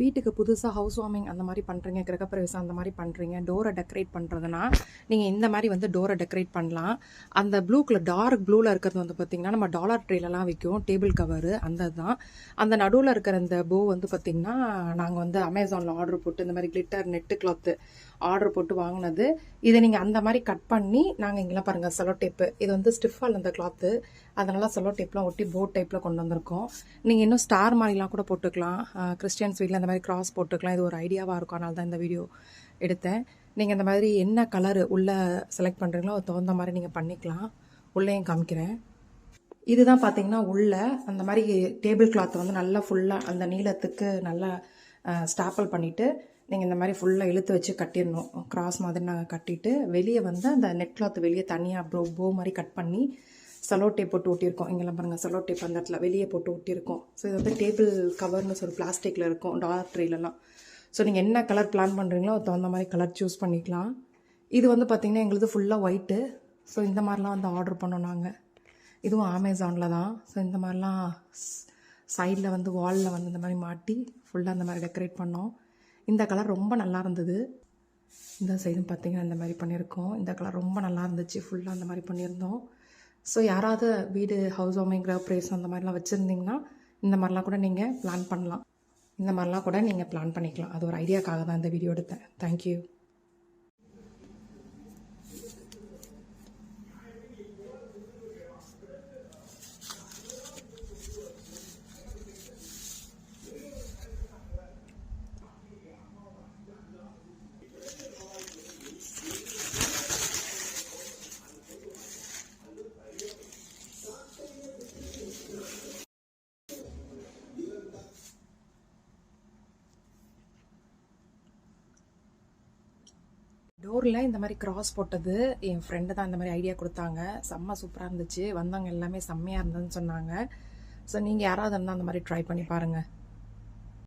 வீட்டுக்கு புதுசாக house warming அந்த மாதிரி பண்ணுறீங்க கிரகப்பிரவேசம் அந்த மாதிரி பண்ணுறீங்க டோரை டெக்கரேட் பண்ணுறதுனா நீங்கள் இந்த மாதிரி வந்து டோரை டெக்கரேட் பண்ணலாம். அந்த ப்ளூ கலர் டார்க் ப்ளூவில் இருக்கிறது வந்து பார்த்திங்கன்னா நம்ம டாலர் ட்ரேலலாம் விற்கும் டேபிள் கவரு அந்த தான். அந்த நடுவில் இருக்கிற இந்த போ வந்து பார்த்திங்கன்னா நாங்கள் வந்து அமேசானில் ஆர்டர் போட்டு இந்த மாதிரி கிளிட்டர் நெட்டு கிளாத்து ஆர்டர் போட்டு வாங்கினது. இதை நீங்கள் அந்த மாதிரி கட் பண்ணி நாங்கள் இங்கெல்லாம் பாருங்கள் செலோ டேப்பு இது வந்து ஸ்டிஃபால் அந்த கிளாத்து அதனால் செலோ டேப்லாம் ஒட்டி போட் டைப்பில் கொண்டு வந்திருக்கோம். நீங்கள் இன்னும் ஸ்டார் மாதிரிலாம் கூட போட்டுக்கலாம். கிறிஸ்டியன்ஸ் வீட்டில் இந்த மாதிரி கிராஸ் போட்டுக்கலாம். இது ஒரு ஐடியாவாக இருக்கும். அதனால தான் இந்த வீடியோ எடுத்தேன். நீங்கள் இந்த மாதிரி என்ன கலர் உள்ளே செலக்ட் பண்ணுறீங்களோ அது தகுந்த மாதிரி நீங்கள் பண்ணிக்கலாம். உள்ளேயும் காமிக்கிறேன். இதுதான் பார்த்தீங்கன்னா உள்ள அந்த மாதிரி டேபிள் கிளாத் வந்து நல்லா ஃபுல்லாக அந்த நீளத்துக்கு நல்லா ஸ்டாப்பிள் பண்ணிவிட்டு நீங்கள் இந்த மாதிரி ஃபுல்லாக இழுத்து வச்சு கட்டிடணும். கிராஸ் மாதிரி நாங்கள் கட்டிட்டு வெளியே வந்து அந்த நெட் கிளாத் வெளியே தனியாக ப்ரோ போ மாதிரி கட் பண்ணி செலோ டேப் போட்டு ஒட்டியிருக்கோம். இங்கெல்லாம் பாருங்கள் செலோ டேப் அந்த இடத்துல வெளியே போட்டு ஒட்டியிருக்கோம். ஸோ இது வந்து டேபிள் கவர்னு சொல்லி பிளாஸ்டிக்கில் இருக்கும் டாலர் ட்ரீலலாம். ஸோ நீங்கள் என்ன கலர் பிளான் பண்ணுறீங்களோ அது தகுந்த மாதிரி கலர் சூஸ் பண்ணிக்கலாம். இது வந்து பார்த்திங்கன்னா எங்களுது ஃபுல்லாக ஒயிட்டு ஸோ இந்த மாதிரிலாம் வந்து ஆர்டர் பண்ணோம் நாங்கள் இதுவும் அமேசானில் தான். ஸோ இந்த மாதிரிலாம் சைடில் வந்து வாலில் வந்து இந்த மாதிரி மாட்டி ஃபுல்லாக அந்த மாதிரி டெக்கரேட் பண்ணோம். இந்த கலர் ரொம்ப நல்லா இருந்தது. இந்த சைடும் பார்த்தீங்கன்னா இந்த மாதிரி பண்ணியிருக்கோம். இந்த கலர் ரொம்ப நல்லா இருந்துச்சு. ஃபுல்லாக அந்த மாதிரி பண்ணியிருந்தோம். ஸோ யாராவது வீடு ஹவுஸ் வார்மிங் கிரகப்பிரவேசம் அந்த மாதிரிலாம் வச்சுருந்தீங்கன்னா இந்த மாதிரிலாம் கூட நீங்கள் பிளான் பண்ணலாம். இந்த மாதிரிலாம் கூட நீங்கள் பிளான் பண்ணிக்கலாம். அது ஒரு ஐடியாக்காக தான் இந்த வீடியோ எடுத்தேன். தேங்க்யூ டோரில் இந்த மாதிரி கிராஸ் போட்டது என் ஃப்ரெண்டு தான் இந்த மாதிரி ஐடியா கொடுத்தாங்க. செம்ம சூப்பராக இருந்துச்சு. வந்தவங்க எல்லாமே செம்மையாக இருந்ததுன்னு சொன்னாங்க. ஸோ நீங்கள் யாராவது இருந்தால் அந்த மாதிரி ட்ரை பண்ணி பாருங்கள்